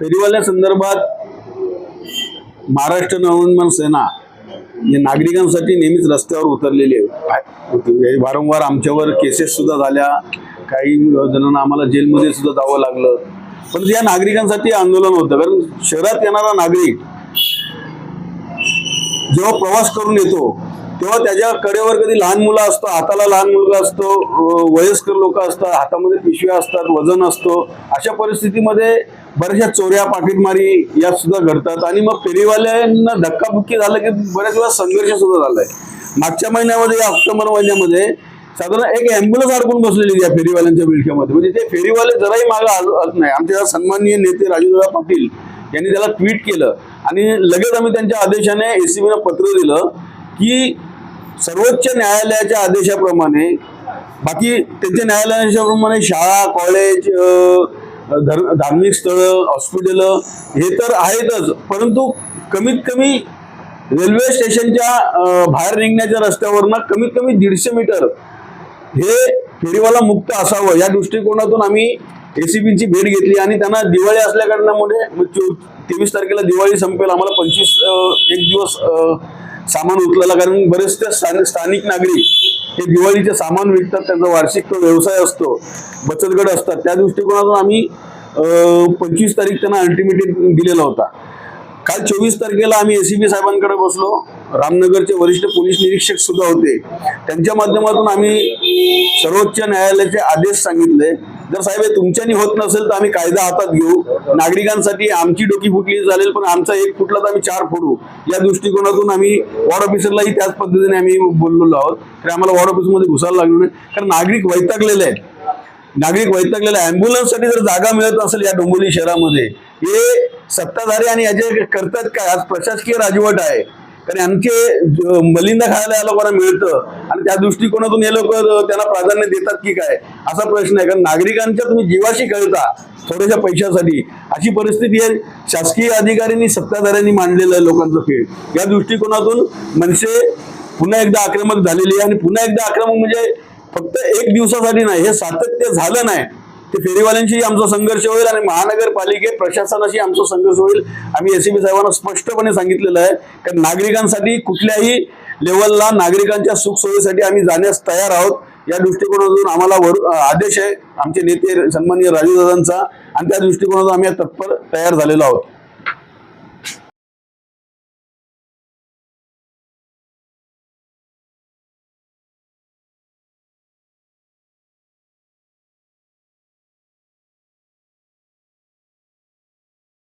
फेरीवाल्या संदर्भात महाराष्ट्र नवनिर्माण सेना ही नागरिकांसाठी नेहमीच रस्त्यावर उतरलेली आहे. वारंवार आमच्यावर केसेस सुद्धा झाल्या. काही जणांना आम्हाला जेलमध्ये सुद्धा जावं लागलं. पण या नागरिकांसाठी आंदोलन होतं. कारण शहरात येणारा नागरिक जेव्हा प्रवास करून येतो तेव्हा त्याच्या कडेवर कधी लहान मुलं असतो हाताला लहान मुलगा असतो वयस्कर लोक असतात हातामध्ये पिशव्या असतात वजन असतो. अशा परिस्थितीमध्ये बऱ्याचशा चोऱ्या पाकिटमारी या सुद्धा घडतात. आणि मग फेरीवाल्यांना धक्काबुक्की झालं की बऱ्याच वेळा संघर्ष सुद्धा झालाय. मागच्या महिन्यामध्ये या ऑक्टोबर महिन्यामध्ये साधारण एक अँब्युलन्स अडकून बसलेली या फेरीवाल्यांच्या विळख्यामध्ये म्हणजे ते फेरीवाले जराही मागे आलो नाही. आमच्या सन्माननीय नेते राजूदादा पाटील यांनी त्याला ट्विट केलं. आणि लगेच आम्ही त्यांच्या आदेशाने एसीबीनं पत्र दिलं की सर्वोच्च न्यायालयाच्या आदेशाप्रमाणे बाकी त्यांच्या न्यायालयाच्याप्रमाणे शाळा कॉलेज धार्मिक स्थळं हॉस्पिटल हे तर आहेतच. परंतु कमीत कमी रेल्वे स्टेशनच्या बाहेर निघण्याच्या रस्त्यावरनं कमीत कमी दीडशे मीटर हे फेरीवाला मुक्त असावं. या दृष्टिकोनातून आम्ही एसीबीची भेट घेतली आणि त्यांना दिवाळी असल्या कारणामुळे म्हणजे तेवीस तारखेला दिवाळी संपेल. आम्हाला पंचवीस एक दिवस सामान उचलायला कारण बरेचसे स्थानिक नागरिक हे दिवाळीचे सामान विकतात त्यांचा वार्षिक तो व्यवसाय असतो बचत गट असतात. त्या दृष्टिकोनातून आम्ही पंचवीस तारीख त्यांना अल्टिमेटेड दिलेला होता. काल चोवीस तारखेला आम्ही एसीबी साहेबांकडे बसलो. रामनगरचे वरिष्ठ पोलीस निरीक्षक सुद्धा होते. त्यांच्या माध्यमातून आम्ही सर्वोच्च न्यायालयाचे आदेश सांगितले. जर साहेब तुमच्यानी होत नसेल तर आम्ही कायदा हातात घेऊ. नागरिकांसाठी आमची डोकी फुटली चालेल पण आमचा एक फुटला तर आम्ही चार फोडू. या दृष्टिकोनातून आम्ही वॉर्ड ऑफिसरलाही त्याच पद्धतीने आम्ही बोललेलो आहोत. तर आम्हाला वॉर्ड ऑफिसमध्ये घुसायला लागलो नाही. कारण नागरिक वैतागलेले आहेत. नागरिक वैतागलेले अँब्युलन्ससाठी जर जागा मिळत नसेल या डोंबिवली शहरामध्ये हे सत्ताधारी आणि याचे करतात काय? आज प्रशासकीय राजवट आहे. कारण आणखी मलिंदा खायला या लोकांना मिळतं. आणि त्या दृष्टिकोनातून हे लोक त्यांना प्राधान्य देतात की काय? असा प्रश्न आहे. कारण नागरिकांच्या तुम्ही जीवाशी खेळता थोड्याशा पैशासाठी. अशी परिस्थिती आहे. शासकीय अधिकाऱ्यांनी सत्ताधाऱ्यांनी मांडलेलं आहे लोकांचं खेळ. या दृष्टिकोनातून मनसे पुन्हा एकदा आक्रमक झालेली आहे. आणि पुन्हा एकदा आक्रमक म्हणजे फक्त एक दिवसासाठी नाही हे सातत्य झालं नाही. ते फेरीवाल्यांशी आमचा संघर्ष होईल आणि महानगरपालिकेत प्रशासनाशी आमचा संघर्ष होईल. आम्ही एसीबी साहेबांना स्पष्टपणे सांगितलेलं आहे कारण नागरिकांसाठी कुठल्याही लेवलला नागरिकांच्या सुखसोयीसाठी आम्ही जाण्यास तयार आहोत. या दृष्टिकोनातून आम्हाला वर आदेश आहे. आमचे नेते सन्माननीय राजूदादांचा. आणि त्या दृष्टिकोनातून आम्ही तत्पर तयार झालेलो आहोत.